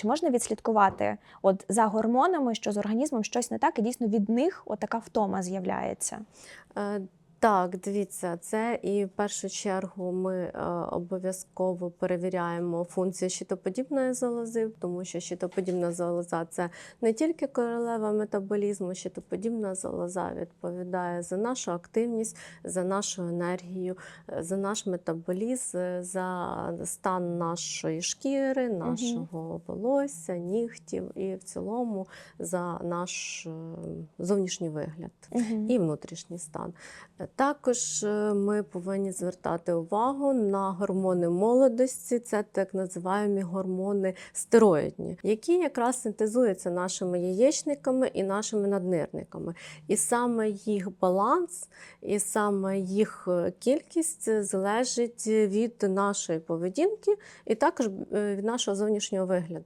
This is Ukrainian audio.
чи можна відслідкувати от за гормонами, що з організмом щось не так, і дійсно від них така втома з'являється? Так, дивіться, це і в першу чергу ми е, обов'язково перевіряємо функцію щитоподібної залози, тому що щитоподібна залоза це не тільки королева метаболізму, щитоподібна залоза відповідає за нашу активність, за нашу енергію, е, за наш метаболізм, е, за стан нашої шкіри, нашого волосся, нігтів і в цілому за наш е, зовнішній вигляд і внутрішній стан. Також е, ми повинні звертати увагу на гормони молодості, це так називаємо гормони стероїдні, які якраз синтезуються нашими яєчниками і нашими наднирниками. І саме їх баланс, і саме їх е, кількість залежить від нашої поведінки і також е, від нашого зовнішнього вигляду.